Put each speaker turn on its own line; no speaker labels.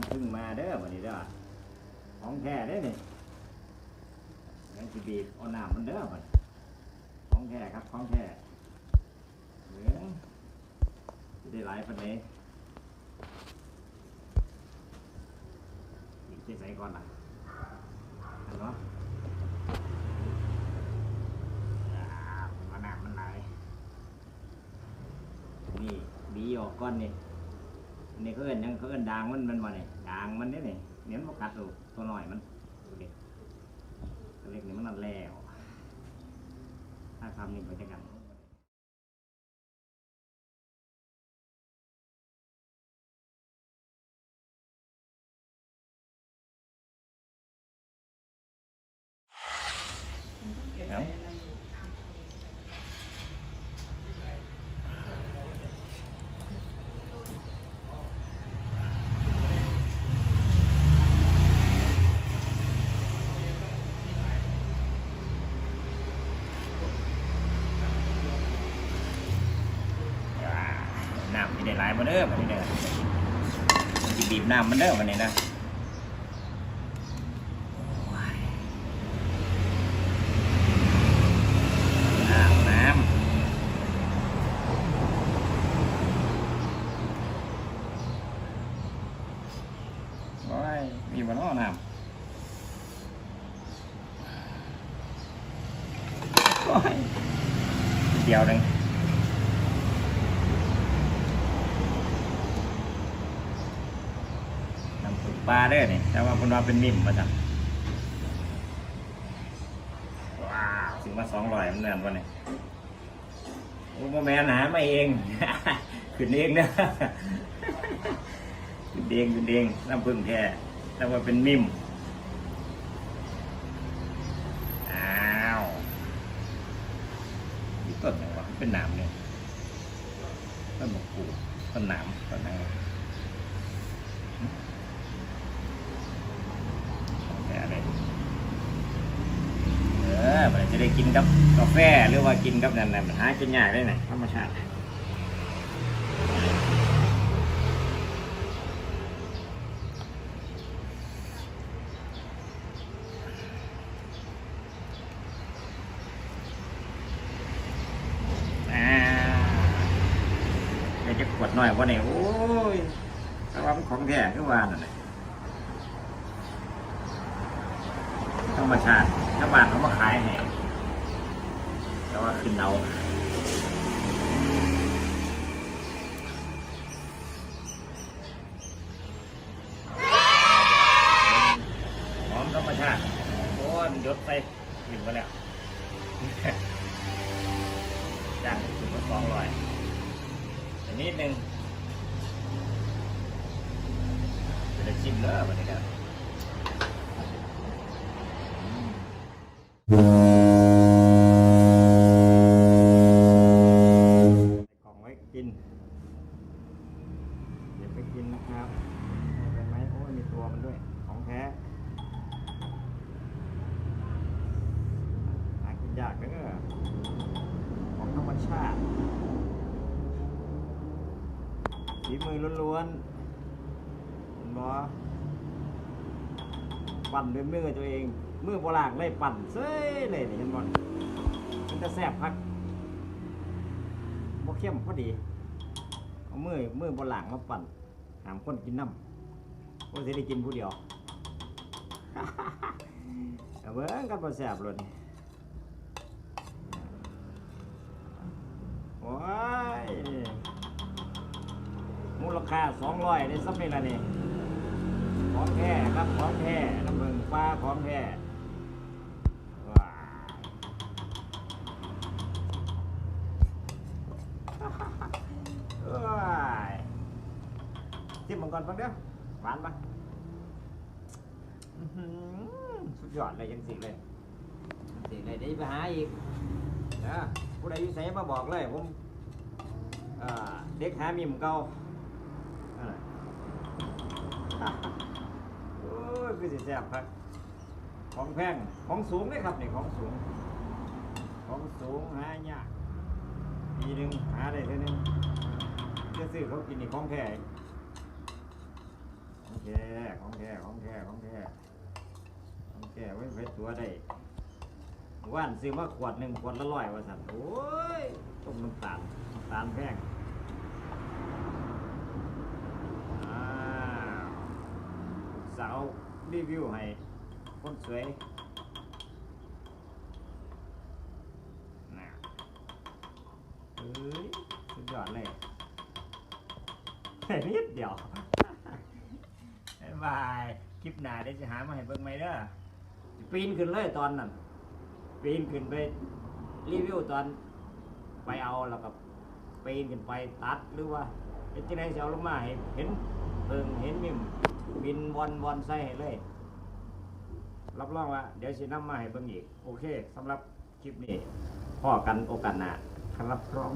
ำพึ่งมาเด้อวันนี้เด้อของแท้เด้อนี่ยังสิบีบเอาน้ำมันเด้อบัดของแท้ครับของแท้เหลืองจะได้หลายปันเลยอีกที่ใส่ก่อนล่ะเห็นปะอ่าเอามันไหลานี่บีออกก้อนนี่ นนี่เขาเอินยังเขาเอินด่างมันมันว่านี่ด่างมันนี่นี่เนียมันกัดตัวตัวหน่อยมันดูดิตัวเล็กนี่มันนั่นแล้ว ถ้าทำนี่ก็จะกันครับอ่าน้ำที่ได้หลาย มาเด้อมาเด้อมันจะบีบน้ำมันเด้อมันนี่นะโอ้ยน้ำน้ำโอ้ยมีบ่เน้อน้ำโอ้ยเดียวหนึ่ง น้ำสุก ปลาเด้อนี่แต่ว่าคนว่าเป็นนิ่มมาจ้ะว้าวถึงมาสองร้อยมันเนินวันนี้โอ้โมแมนหามาเอง ขึ้นเองเนะขึ้นเองขึ้นเองน้ำพึ่งแท้แต่ว่าเป็นมิมอ้าวนี่ต้นอะไรวะเป็นหนามเนี่ยต้นมะกรูดต้นหนามต้นอะไรวะ แค่นี้เออมันจะ ได้กินกับกาแฟหรือว่ากินกับนั่นน่ะหากินยากได้ไหนธรรมชาติอ่าอยากจะขวดหน่อยว่าเนี่ยโอ้ยแต่ว่ามันของแท้คือว่านั่นแหละ ธรรมชาติชาวบ้านเขามาขายให้แต่ว่าขึ้นเอาหอมธรรมชาติ โอ้ยมันยศไปหนึ่งไปแล้ว จ้าง ถึงมาสองร้อยอันนี้หนึ่งจะได้ชิมเนอะวันนี้ครับกล่องไว้กิน เดี๋ยวไปกินนะครับเอาไปไหมโอ้ยมีตัวมันด้วย ของแท้ หากินยากเด้อของธรรมชาติ ฝีมือล้วนๆเห็นบ่ปั่นด้วยมือตัวเอง มือโบราณเลยปั่นเซ้ยเลยนี่เห็นบ่มันจะแซ่บพักบ่เข้มพอดีเอามือมือโบนหลังมาปั่นหามคนกินน้ำคนสิได้กินผู้เดียวเอาเบิ่งกันบ่แซ่บเลย ค่า200ได้สักนี่ละนี่ของแท้ครับของแท้น้ำเบิ่งปลาของแท้ว้ายเอ้ยทิมมังกรฟังเด้อหวานปะสุดยอดเลยยังสิเลยสิเลยเดี๋ยวไปหาอีกนะผู้ใดอยู่ไสมาบอกเลยผมเด็กหามิมเก่า โอ้ยคือสิแซ่บครับของแพงของสูงเลยครับนี่ของสูง ของสูงหายากปีหนึ่งหาได้เท่านึงจะซื้อเขากินนี่ของแท้ของแท้ของแท้ของแท้ของแท้ของแท้ไว้ไว้ตัวได้ว่านซื้อมาขวดหนึ่งขวดละร้อยว่าสันโอ้ยต้มน้ำตาลน้ำตาลแพงอ้าว สาวรีวิวให้คนสวยน่ะเอ้ยสุดยอดเลยนิดเดียวบ๊ายบายคลิปหน้าเดี๋ยวจะหามาให้เบิ่งไหมเด้อสิปีนขึ้นเลยตอนนั้นปีนขึ้นไปรีวิวตอนไปเอาแล้วก็ปีนขึ้นไปตัดหรือว่าเฮ็ดจังได๋สิเอาลงมาให้เห็นเพิ่งเห็นมิม บินวอนวอนใส่เลย รับรองว่า เดี๋ยวสินำมาให้เบิ่งอีก โอเคสำหรับคลิปนี้พ่อกันโอกาสหน้าครับพร้อม